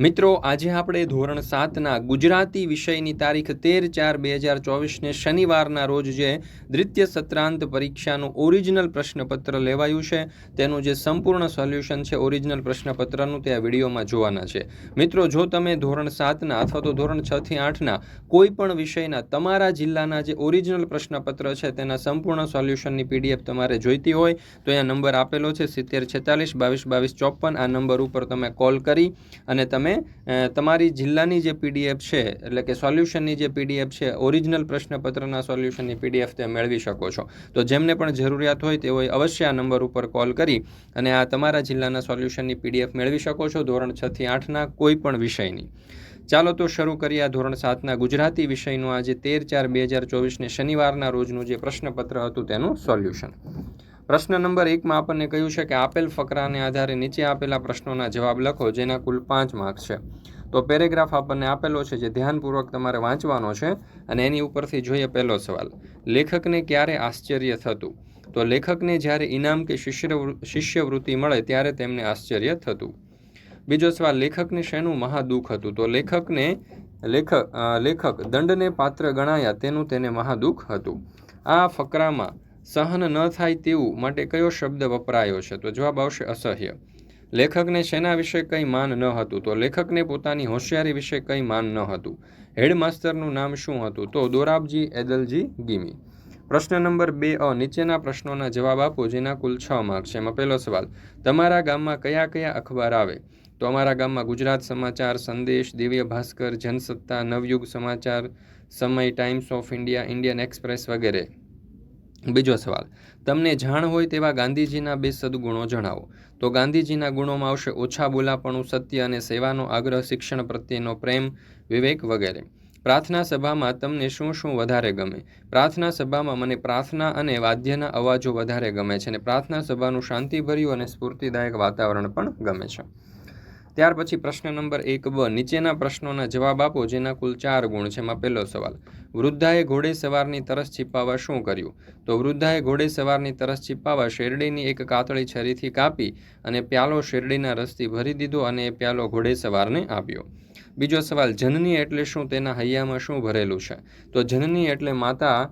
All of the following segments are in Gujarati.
મિત્રો, આજે આપણે ધોરણ સાતના ગુજરાતી વિષયની તારીખ તેર ચાર બે હજાર ચોવીસને શનિવારના રોજ જે દ્વિતીય સત્રાંત પરીક્ષાનું ઓરિજિનલ પ્રશ્નપત્ર લેવાયું છે, તેનું જે સંપૂર્ણ સોલ્યુશન છે ઓરિજિનલ પ્રશ્નપત્રનું તે આ વિડીયોમાં જોવાના છે. મિત્રો, જો તમે ધોરણ સાતના અથવા તો ધોરણ છ થી આઠના કોઈ પણ વિષયના તમારા જિલ્લાના જે ઓરિજિનલ પ્રશ્નપત્ર છે તેના સંપૂર્ણ સોલ્યુશનની પીડીએફ તમારે જોઈતી હોય, તો અહીંયા નંબર આપેલો છે સિત્તેર છેતાલીસ બાવીસ બાવીસ ચોપન, આ નંબર ઉપર તમે કોલ કરી અને તમે તમારી જિલ્લાની જે પીડીએફ છે, એટલે કે સોલ્યુશનની જે પીડીએફ છે, ઓરિજિનલ પ્રશ્નપત્રના સોલ્યુશનની પીડીએફ તે મેળવી શકો છો. તો જેમને પણ જરૂરિયાત હોય તેઓએ અવશ્ય આ નંબર ઉપર કોલ કરી અને આ તમારા જિલ્લાના સોલ્યુશનની પીડીએફ મેળવી શકો છો ધોરણ છ થી આઠના કોઈ પણ વિષયની. ચાલો તો શરૂ કરીએ આ ધોરણ સાતના ગુજરાતી વિષયનું. આજે તેર ચાર બે હજાર ચોવીસને શનિવારના રોજનું જે પ્રશ્નપત્ર હતું તેનું સોલ્યુશન. પ્રશ્ન નંબર એકમાં આપણને કહ્યું છે કે આપેલ ફકરાને આધારે નીચે આપેલા પ્રશ્નોના જવાબ લખો, જેના કુલ પાંચ માર્ક્સ છે. તો પેરેગ્રાફ આપણને આપેલો છે જે ધ્યાનપૂર્વક તમારે વાંચવાનો છે અને એની ઉપરથી જોઈએ પહેલો સવાલ. લેખકને ક્યારે આશ્ચર્ય થતું? તો લેખકને જ્યારે ઇનામ કે શિષ્ય શિષ્યવૃત્તિ મળે ત્યારે તેમને આશ્ચર્ય થતું. બીજો સવાલ, લેખકને શેનું મહાદુઃખ હતું? તો લેખકને લેખક લેખક દંડને પાત્ર ગણાયા તેનું તેને મહાદુઃખ હતું. આ ફકરામાં સહન ન થાય તેવું માટે કયો શબ્દ વપરાયો છે? તો જવાબ આવશે અસહ્ય. લેખકને શેના વિશે કંઈ માન ન હતું? તો લેખકને પોતાની હોશિયારી વિશે કંઈ માન ન હતું? હેડમાસ્ટરનું નામ શું હતું? તો દોરાબજી એદલજી ગીમી. પ્રશ્ન નંબર બે અ. નીચેના પ્રશ્નોના જવાબ આપો, જેના કુલ છ માર્ક છે. એમાં પહેલો સવાલ, તમારા ગામમાં કયા કયા અખબાર આવે? તો અમારા ગામમાં ગુજરાત સમાચાર, સંદેશ, Divya Bhaskar, Jansatta, Navyug Samachar, Samay, Times of India, Indian Express વગેરે. બીજો સવાલ, તમને જાણ હોય તેવા ગાંધીજીના બે સદગુણો જણાવો. તો ગાંધીજીના ગુણોમાં આવશે ઓછા બોલાપણું, સત્ય અને સેવાનો આગ્રહ, શિક્ષણ પ્રત્યેનો પ્રેમ, વિવેક વગેરે. પ્રાર્થના સભામાં તમને શું શું વધારે ગમે? પ્રાર્થના સભામાં મને પ્રાર્થના અને વાદ્યના અવાજો વધારે ગમે છે અને પ્રાર્થના સભાનું શાંતિભર્યું અને સ્ફૂર્તિદાયક વાતાવરણ પણ ગમે છે. ત્યાર પછી પ્રશ્ન નંબર એક બ, નીચેના પ્રશ્નોના જવાબ આપો, જેના કુલ ચાર ગુણ છે. એમાં પહેલો સવાલ, વૃદ્ધાએ ઘોડે સવારની તરસ છીપાવવા શું કર્યું? તો વૃદ્ધાએ ઘોડે સવારની તરસ છીપાવવા શેરડીની એક કાતળી છરીથી કાપી અને પ્યાલો શેરડીના રસથી ભરી દીધો અને એ પ્યાલો ઘોડે સવારને આપ્યો. બીજો સવાલ, જનની એટલે શું? તેના હૈયામાં શું ભરેલું છે? તો જનની એટલે માતા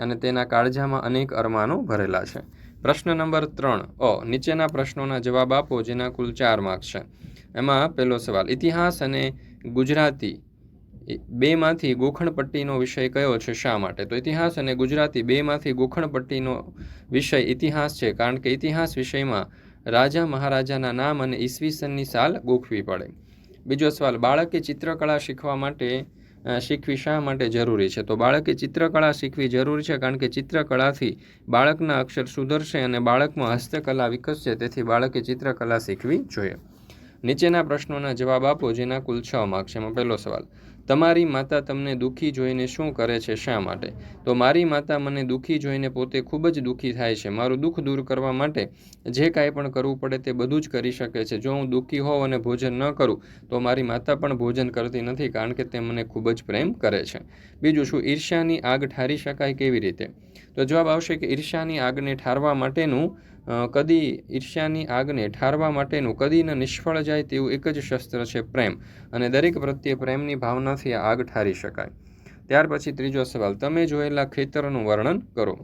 અને તેના કાળજામાં અનેક અરમાનો ભરેલા છે. પ્રશ્ન નંબર ત્રણ, અ, નીચેના પ્રશ્નોના જવાબ આપો, જેના કુલ ચાર માર્ક્સ છે. એમાં પહેલો સવાલ, ઇતિહાસ અને ગુજરાતી બેમાંથી ગોખણપટ્ટીનો વિષય કયો છે શા માટે? તો ઇતિહાસ અને ગુજરાતી બેમાંથી ગોખણપટ્ટીનો વિષય ઇતિહાસ છે, કારણ કે ઇતિહાસ વિષયમાં રાજા મહારાજાના નામ અને ઈસવીસનની સાલ ગોખવી પડે. બીજો સવાલ, બાળકે ચિત્રકળા શીખવા માટે શીખવી શા માટે જરૂરી છે? તો બાળકે ચિત્રકળા શીખવી જરૂરી છે કારણ કે ચિત્રકળાથી બાળકના અક્ષર સુધરશે અને બાળકમાં હસ્તકલા વિકસશે, તેથી બાળકે ચિત્રકલા શીખવી જોઈએ. નીચેના પ્રશ્નોના જવાબ આપો, જેના કુલ છ માર્ક્સ એમાં પહેલો સવાલ, તમારી માતા તમને દુઃખી જોઈને શું કરે છે, શા માટે? તો મારી માતા મને દુઃખી જોઈને પોતે ખૂબ જ દુઃખી થાય છે. મારું દુઃખ દૂર કરવા માટે જે કાંઈ પણ કરવું પડે તે બધું જ કરી શકે છે. જો હું દુઃખી હોઉં અને ભોજન ન કરું, તો મારી માતા પણ ભોજન કરતી નથી કારણ કે તે મને ખૂબ જ પ્રેમ કરે છે. બીજું શું, ઈર્ષ્યાની આગ ઠારી શકાય કેવી રીતે? તો જવાબ આવશે કે ઈર્ષ્યાની આગને ઠારવા માટેનું કદી ઈર્ષ્યાની આગને ઠારવા માટેનું કદી ન નિષ્ફળ જાય તેવું એક જ શસ્ત્ર છે પ્રેમ. અને દરેક પ્રત્યે પ્રેમની ભાવનાથી આગ ઠારી શકાય. ત્યાર પછી ત્રીજો સવાલ, તમે જોયેલા ખેતરનું વર્ણન કરો.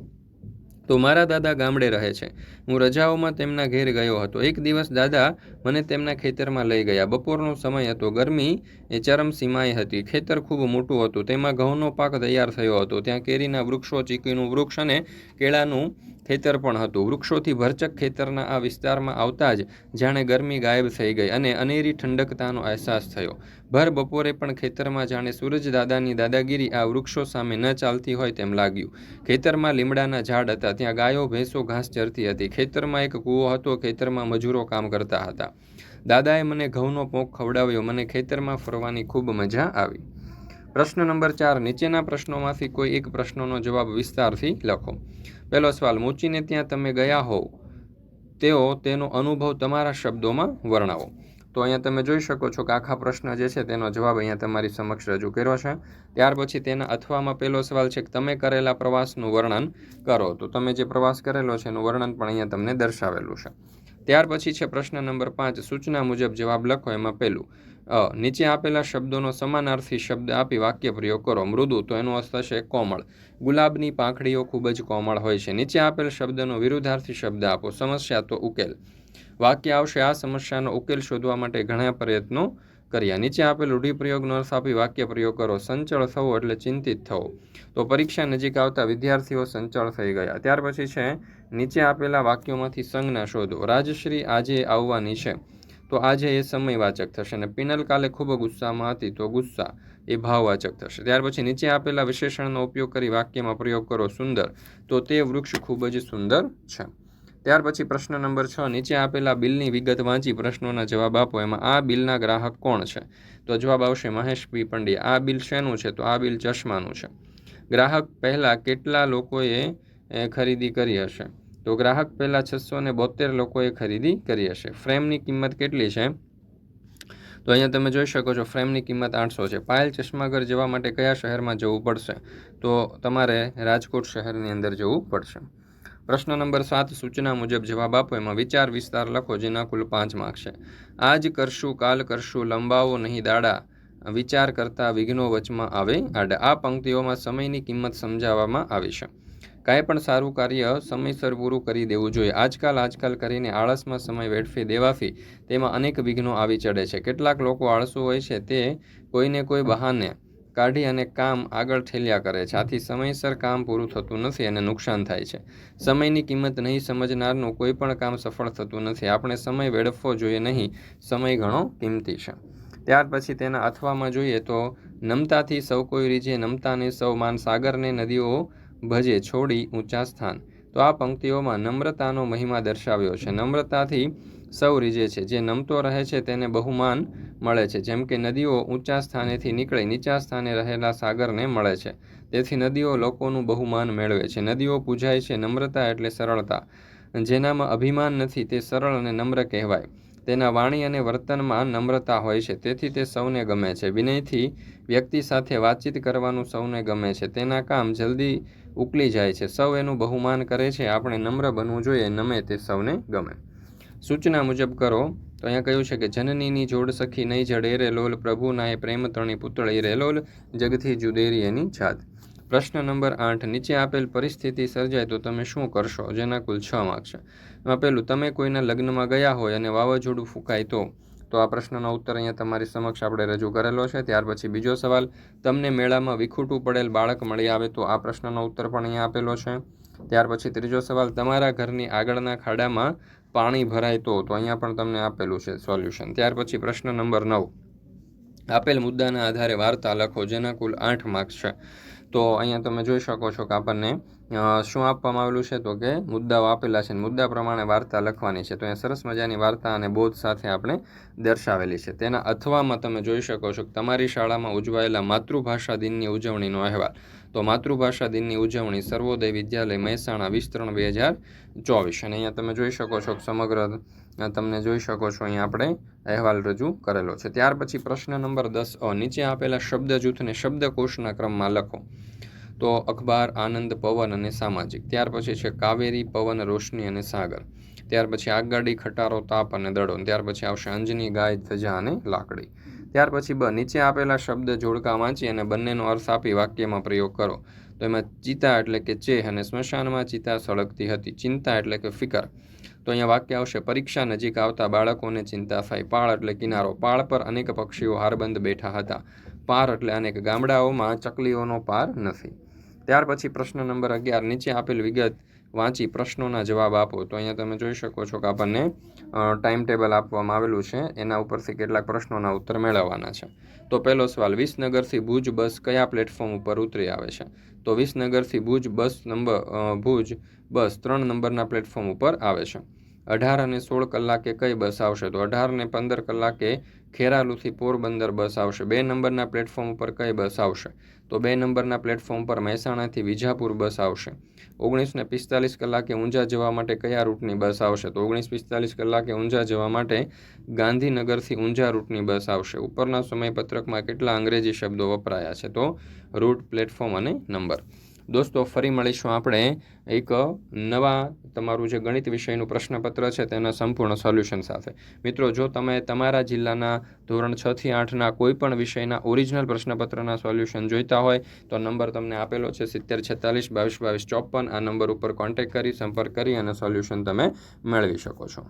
તો મારા દાદા ગામડે રહે છે. હું રજાઓમાં તેમના ઘેર ગયો હતો. એક દિવસ દાદા મને તેમના ખેતરમાં લઈ ગયા. બપોરનો સમય હતો. ગરમી એ ચરમસીમાએ હતી. ખેતર ખૂબ મોટું હતું. તેમાં ઘઉંનો પાક તૈયાર થયો હતો. ત્યાં કેરીના વૃક્ષો ચીકીનું વૃક્ષ અને કેળાનું ખેતર પણ હતું. વૃક્ષોથી ભરચક ખેતરના આ વિસ્તારમાં આવતા જ જાણે ગરમી ગાયબ થઈ ગઈ અને અનેરી ઠંડકતાનો અહેસાસ થયો. ભર બપોરે પણ ખેતરમાં જાણે સૂરજ દાદાની દાદાગીરી આ વૃક્ષો સામે ન ચાલતી હોય તેમ લાગ્યું. ખેતરમાં લીમડાના ઝાડ હતા, ત્યાં ગાયો, ભેંસો, ઘાસ ચરતી હતી. ખેતરમાં એક કૂવો હતો, ખેતરમાં મજૂરો કામ કરતા હતા. દાદાએ મને ઘઉંનો પોંક ખવડાવ્યો, મને ખેતરમાં ફરવાની ખૂબ મજા આવી. પ્રશ્ન નંબર ચાર, નીચેના પ્રશ્નોમાંથી કોઈ એક પ્રશ્નનો જવાબ વિસ્તારથી લખો. પહેલો સવાલ, મૂચીને ત્યાં તમે ગયા હોવ, તેઓ તેનો અનુભવ તમારા શબ્દોમાં વર્ણવો. તો અહીંયા તમે જોઈ શકો છો કે આખા પ્રશ્ન જે છે તેનો જવાબ અહીંયા તમારી સમક્ષ રજૂ કર્યો છે. ત્યાર પછી તેના અથવામાં પહેલો સવાલ છે કે તમે કરેલા પ્રવાસનું વર્ણન કરો. તો તમે જે પ્રવાસ કરેલો છે એનું વર્ણન પણ અહીંયા તમને દર્શાવેલું છે. ત્યાર પછી છે પ્રશ્ન નંબર પાંચ, સૂચના મુજબ જવાબ લખો એમાં પહેલું નીચે આપેલા શબ્દોનો સમાનાર્થી શબ્દ આપી વાક્ય પ્રયોગ કરો. મૃદુ, તો એનો અર્થ થશે કોમળ. ગુલાબની પાંખડીઓ ખૂબ જ કોમળ હોય છે. નીચે આપેલ શબ્દનો વિરુદ્ધાર્થી શબ્દ આપો. સમસ્યા, તો ઉકેલ. વાક્ય આવશે, આ સમસ્યાનો ઉકેલ શોધવા માટે ઘણા પ્રયત્નો કર્યા. નીચે આપેલ રૂઢિપ્રયોગનો અર્થ આપી વાક્ય પ્રયોગ કરો, સંચળ થવો એટલે ચિંતિત થવો. તો પરીક્ષા નજીક આવતા વિદ્યાર્થીઓ સંચળ થઈ ગયા. ત્યાર પછી છે, નીચે આપેલા વાક્યોમાંથી સંજ્ઞા શોધો. રાજશ્રી આજે આવવાની છે. તો આજે એ સમયવાચક થશે. અને પિનલ કાલે ખૂબ ગુસ્સામાં હતી, તો ગુસ્સા એ ભાવવાચક થશે. ત્યાર પછી નીચે આપેલા વિશેષણનો ઉપયોગ કરી વાક્યમાં પ્રયોગ કરો, સુંદર. તો તે વૃક્ષ ખૂબ જ સુંદર છે. ત્યાર પછી પ્રશ્ન નંબર છ, નીચે આપેલા બિલની વિગત વાંચી પ્રશ્નોના જવાબ આપો. એમાં આ બિલના ગ્રાહક કોણ છે? તો જવાબ આવશે મહેશ પી પંડ્યા. આ બિલ શેનું છે? તો આ બિલ ચશ્માનું છે. ગ્રાહક પહેલાં કેટલા લોકોએ ખરીદી કરી હશે? તો ગ્રાહક પહેલાં છસો ને બોતેર લોકોએ ખરીદી કરી હશે. ફ્રેમની કિંમત કેટલી છે? તો અહીંયા તમે જોઈ શકો છો, ફ્રેમની કિંમત આઠસો છે. પાયલ ચશ્માઘર જવા માટે કયા શહેરમાં જવું પડશે? તો તમારે રાજકોટ શહેરની અંદર જવું પડશે. પ્રશ્ન નંબર સાત, સૂચના મુજબ જવાબ આપો. એમાં વિચાર વિસ્તાર લખો, જેના કુલ પાંચ માર્ક છે. આજ કરશું, કાલ કરશું, લંબાવો નહીં દાડા. વિચાર કરતા વિઘ્નો વચમાં આવે આડા. આ પંક્તિઓમાં સમયની કિંમત સમજાવવામાં આવી છે. કાંઈ પણ સારું કાર્ય સમયસર પૂરું કરી દેવું જોઈએ. આજકાલ આજકાલ કરીને આળસમાં સમય વેડફી દેવાથી તેમાં અનેક વિઘ્નો આવી ચડે છે. કેટલાક લોકો આળસુ હોય છે, તે કોઈને કોઈ બહાને કાઢી અને કામ આગળ ઠેલ્યા કરે છે. આથી સમયસર કામ પૂરું થતું નથી અને નુકસાન થાય છે. સમયની કિંમત નહીં સમજનારનું કોઈ પણ કામ સફળ થતું નથી. આપણે સમય વેડફવો જોઈએ નહીં. સમય ઘણો કિંમતી છે. ત્યાર પછી તેના અથવામાં જોઈએ તો, નમતાથી સૌ કોઈ રીજે નમતાને સૌ માન સાગરને નદીઓ ભજે છોડી ઊંચા સ્થાન. તો આ પંક્તિઓમાં નમ્રતાનો મહિમા દર્શાવ્યો છે. નમ્રતાથી સૌ રીજે છે, જે નમતો રહે છે તેને બહુમાન મળે છે. જેમ કે નદીઓ ઊંચા સ્થાનેથી નીકળી નીચા સ્થાને રહેલા સાગરને મળે છે. તેથી નદીઓ લોકોનું બહુમાન મેળવે છે. નદીઓ પૂજાય છે નમ્રતા એટલે સરળતા. જેનામાં અભિમાન નથી તે સરળ અને નમ્ર કહેવાય. તેના વાણી અને વર્તનમાં નમ્રતા હોય છે. તેથી તે સૌને ગમે છે. વિનયથી વ્યક્તિ સાથે વાતચીત કરવાનું સૌને ગમે છે. તેના કામ જલ્દી ઉકલી જાય છે. સૌ એનું બહુમાન કરે છે. આપણે નમ્ર બનવું જોઈએ. નમે તે સૌને ગમે. સૂચના મુજબ કરો. તો અહીંયા કહ્યું છે કે જનનીની જોડ સખી નહીં જડે રે લોલ પ્રભુનાએ પ્રેમ તણી પુતળી રે લોલ જગથી જુદેરી એની છાત પ્રશ્ન નંબર આઠ, નીચે આપેલ પરિસ્થિતિ સર્જાય તો તમે શું કરશો? જેના કુલ છ માર્ક છે. એમાં પહેલું, તમે કોઈના લગ્નમાં ગયા હોય અને વાવાઝોડું ફૂંકાય તો? તો આ પ્રશ્નનો ઉત્તર અહીંયા તમારી સમક્ષ આપણે રજૂ કરેલો છે. ત્યાર પછી બીજો સવાલ, તમને મેળામાં વિખૂટું પડેલ બાળક મળી આવે તો આ પ્રશ્નનો ઉત્તર પણ અહીંયા આપેલો છે. ત્યાર પછી ત્રીજો સવાલ, તમારા ઘરની આગળના ખાડામાં પાણી ભરાય તો અહીંયા પણ તમને આપેલું છે સોલ્યુશન. ત્યાર પછી પ્રશ્ન નંબર નવ. આપેલ મુદ્દાના આધારે વાર્તા લખો, જેના કુલ આઠ માર્ક્સ છે. તો અહીંયા તમે જોઈ શકો છો કે આપણને શું આપવામાં આવેલું છે તો કે મુદ્દાઓ આપેલા છે મુદ્દા પ્રમાણે વાર્તા લખવાની છે. તો અહીંયા સરસ મજાની વાર્તા અને બોધ સાથે આપણે દર્શાવેલી છે. તેના અથવામાં તમે જોઈ શકો છો કે તમારી શાળામાં ઉજવાયેલા માતૃભાષા દિનની ઉજવણીનો અહેવાલ. તો માતૃભાષા દિનની ઉજવણી સર્વોદય વિદ્યાલય મહેસાણા વીસ ત્રણ બે હજાર ચોવીસ. અને અહીંયા તમે જોઈ શકો છો સમગ્ર તમને જોઈ શકો છો અહીંયા આપણે અહેવાલ રજૂ કરેલો છે. ત્યાર પછી પ્રશ્ન નંબર દસ અ, નીચે આપેલા શબ્દ જૂથને શબ્દકોશના ક્રમમાં લખો. તો અખબાર, આનંદ, પવન અને સામાજિક. ત્યાર પછી છે કાવેરી, પવન, રોશની અને સાગર. ત્યાર પછી આગગાડી ખટારો, તાપ અને દડો. ત્યાર પછી આવશે અંજની, ગાય, ધજા અને લાકડી. ત્યાર પછી બ, નીચે આપેલા શબ્દ જોડકા વાંચી અને બંનેનો અર્થ આપી વાક્યમાં પ્રયોગ કરો. તો એમાં ચિતા એટલે કે ચેહ અને સ્મશાનમાં ચિતા સળગતી હતી. ચિંતા એટલે કે ફિકર. તો અહીંયા વાક્ય આવશે, પરીક્ષા નજીક આવતા બાળકોને ચિંતા થાય. પાળ એટલે કિનારો. પાળ પર અનેક પક્ષીઓ હારબંધ બેઠા હતા. પાર એટલે અનેક ગામડાઓમાં ચકલીઓનો પાર નથી. ત્યાર પછી પ્રશ્ન નંબર અગિયાર, નીચે આપેલ વિગત વાંચી પ્રશ્નોના જવાબ આપો. તો અહીંયા તમે જોઈ શકો છો કે આપણને ટાઈમ ટેબલ આપવામાં આવેલું છે. એના ઉપરથી કેટલાક પ્રશ્નોના ઉત્તર મેળવવાના છે. તો પહેલો સવાલ, વિસનગરથી ભુજ બસ કયા પ્લેટફોર્મ ઉપર ઉતરી આવે છે? તો વિસનગરથી Bhuj bus number Bhuj bus ત્રણ નંબરના પ્લેટફોર્મ ઉપર આવે છે. અઢાર અને સોળ કલાકે કઈ બસ આવશે? તો અઢાર ને પંદર કલાકે ખેરાલુથી પોરબંદર બસ આવશે. બે નંબરના પ્લેટફોર્મ ઉપર કઈ બસ આવશે? તો બે નંબરના પ્લેટફોર્મ પર મહેસાણાથી વિજાપુર બસ આવશે. ઓગણીસ ને પિસ્તાલીસ કલાકે ઊંઝા જવા માટે કયા રૂટની બસ આવશે? તો ઓગણીસ પિસ્તાલીસ કલાકે ઊંઝા જવા માટે ગાંધીનગરથી ઊંઝા રૂટની બસ આવશે. ઉપરના સમયપત્રકમાં કેટલા અંગ્રેજી શબ્દો વપરાયા છે? તો રૂટ, પ્લેટફોર્મ અને નંબર. દોસ્તો, ફરી મળીશું આપણે એક નવા તમારું જે ગણિત વિષયનું પ્રશ્નપત્ર છે તેના સંપૂર્ણ સોલ્યુશન સાથે. મિત્રો, જો તમે તમારા જિલ્લાના ધોરણ છ થી આઠના કોઈ પણ વિષયના ઓરિજિનલ પ્રશ્નપત્રના સોલ્યુશન જોઈતા હોય, તો નંબર તમને આપેલો છે સિત્તેર છેતાલીસ બાવીસ બાવીસ ચોપન. આ નંબર ઉપર કોન્ટેક્ટ કરી, સંપર્ક કરી અને સોલ્યુશન તમે મેળવી શકો છો.